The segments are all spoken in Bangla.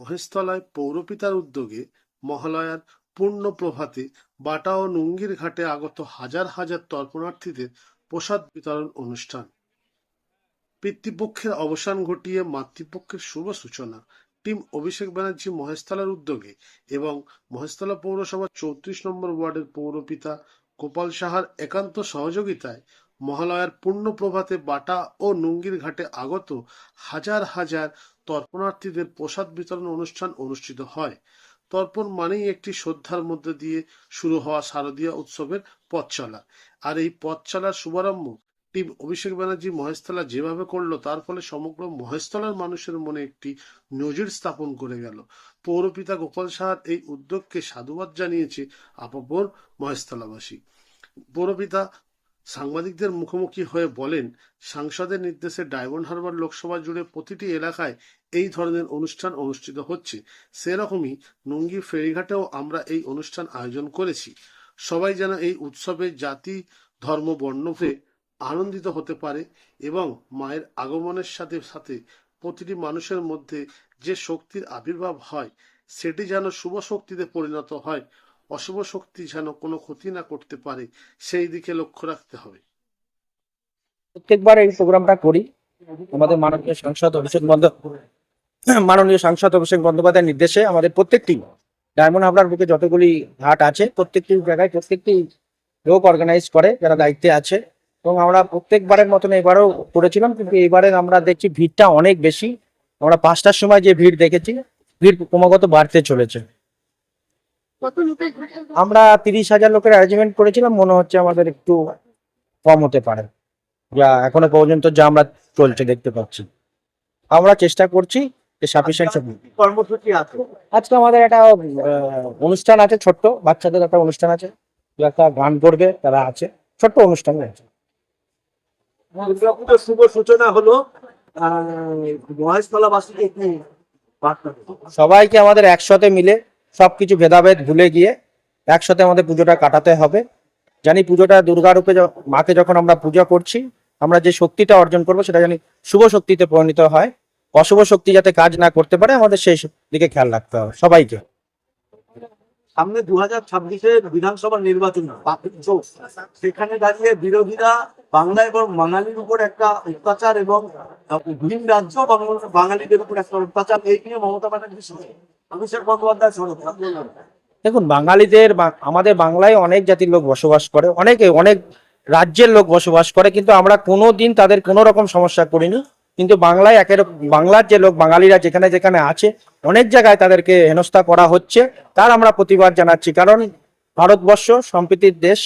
মহেশতলায় পৌরপিতার উদ্যোগে মহালয়ার পূর্ণ প্রভাতে বাটা ও নুঙ্গির ঘাটে আগত হাজার হাজার তর্পণার্থীদের প্রসাদ বিতরণ অনুষ্ঠান। পিতৃপক্ষের অবসান ঘটিয়ে মাতৃপক্ষের শুভ সূচনা। টিম অভিষেক ব্যানার্জি মহেশতলার উদ্যোগে এবং মহেশতলা পৌরসভার চৌত্রিশ নম্বর ওয়ার্ডের পৌরপিতা গোপাল সাহার একান্ত সহযোগিতায় মহালয়ার পূর্ণ প্রভাতে বাটা ও নুঙ্গির ঘাটে আগত হাজার হাজার তর্পণার্থীদের প্রসাদ বিতরণ অনুষ্ঠান অনুষ্ঠিত হয়। তর্পণ মানেই একটি শ্রদ্ধার মধ্যে দিয়ে শুরু হওয়া শারদীয় উৎসবের পথ চলা। আর এই পথ চলার শুভারম্ভ টিম অভিষেক ব্যানার্জি মহেশতলা যেভাবে করল, তার ফলে সমগ্র মহেশতলার মানুষের মনে একটি নজির স্থাপন করে গেল। পৌরপিতা গোপাল সাহার এই উদ্যোগকে সাধুবাদ জানিয়েছে আপাপর মহেশতলাবাসী। পৌরপিতা সাংবাদিকদের মুখোমুখি হয়ে বলেন, সাংসদের নির্দেশে ডায়মন্ড হারবার লোকসভা জুড়ে প্রতিটি এলাকায় এই ধরনের অনুষ্ঠান অনুষ্ঠিত হচ্ছে। সেরকমই নুঙ্গি ফেরিঘাটেও আমরা এই অনুষ্ঠান আয়োজন করেছি। সবাই যেন এই উৎসবে জাতি, ধর্ম বর্ণভে আনন্দিত হতে পারে এবং মায়ের আগমনের সাথে সাথে প্রতিটি মানুষের মধ্যে যে শক্তির আবির্ভাব হয়, সেটি যেন শুভ শক্তিতে পরিণত হয়। অশুভ শক্তি যেন কোনো ক্ষতি না করতে পারে, সেই দিকে লক্ষ্য রাখতে হবে। প্রত্যেকবার এই প্রোগ্রামটা করি। আমাদের মাননীয় সাংসদ অভিষেক বন্দ, মাননীয় সাংসদ অভিষেক বন্দ্যোপাধ্যায়ের নির্দেশে আমাদের প্রত্যেকটি ডায়মন্ড হাবড়ার বুকে যতগুলি ঘাট আছে, প্রত্যেকটি জায়গায় প্রত্যেকটি লোক অর্গানাইজ করে, যারা দায়িত্বে আছে। এবং আমরা প্রত্যেকবারের মতন এবারও করেছিলাম, কিন্তু এবারে আমরা দেখছি ভিড়টা অনেক বেশি। আমরা পাঁচটার সময় যে ভিড় দেখেছি, ভিড় ক্রমাগত বাড়তে চলেছে। আমরা তিরিশ হাজার লোকের অ্যারেঞ্জমেন্ট করেছিলাম মনে হচ্ছে আমাদের একটু কম হতে পারে। যা এখনও পর্যন্ত যা আমরা চলছে দেখতে পাচ্ছি। আমরা চেষ্টা করছি যে সাফিসিয়েন্ট কর্মসূচি আছে। আজকে আমাদের একটা অনুষ্ঠান আছে ছোট্ট বাচ্চাদের একটা অনুষ্ঠান আছে। একটা গান করবে তারা আছে। ছোট্ট অনুষ্ঠান আছে। দুর্গাপুজোর শুভ সূচনা হলো মহেশতলা বাসীকে কি বার্তা দেবো? সবাইকে আমাদের একসাথে মিলে সবকিছু ভেদাভেদ ভুলে গিয়ে একসাথে আমাদের পুজোটা কাটাতে হবে। জানি পুজোটা দুর্গা রূপে মাকে যখন আমরা পূজা করছি, আমরা যে শক্তিটা অর্জন করব সেটা জানি শুভ শক্তিতে পরিণত হয়। অশুভ শক্তি যাতে কাজ না করতে পারে, আমাদের সেই দিকে খেয়াল রাখতে হবে সবাইকে। সামনে দু হাজার বিধানসভা নির্বাচন সেখানে দাঁড়িয়ে বিরোধীরা বাংলা এবং বাঙালির উপর একটা অত্যাচার এবং ভিন রাজ্য বাঙালিদের উপর একটা অত্যাচার, এই নিয়ে মমতা ব্যানার্জি দেখুন, বাঙালিদের আমাদের বাংলায় অনেক জাতির লোক বসবাস করে, অনেকে, অনেক রাজ্যের লোক বসবাস করে, কিন্তু আমরা কোনো দিন তাদের কোনো রকম সমস্যা করিনি। কিন্তু বাংলায় একের বাংলার যে লোক, বাঙালিরা যেখানে যেখানে আছে, অনেক জায়গায় তাদেরকে হেনস্থা করা হচ্ছে। তার আমরা প্রতিবাদ জানাচ্ছি, কারণ ভারতবর্ষ সম্প্রীতির দেশ,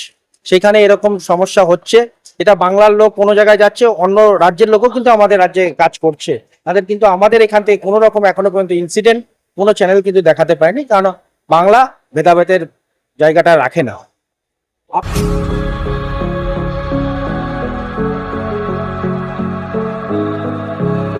সেখানে এরকম সমস্যা হচ্ছে। এটা বাংলার লোক কোনো জায়গায় যাচ্ছে, অন্য রাজ্যের লোকও কিন্তু আমাদের রাজ্যে কাজ করছে। তাদের কিন্তু আমাদের এখান থেকে কোনো রকম এখনও পর্যন্ত ইনসিডেন্ট কোনো চ্যানেল কিন্তু দেখাতে পারেনি কারণ বাংলা ভেদাভেদের জায়গাটা রাখে না।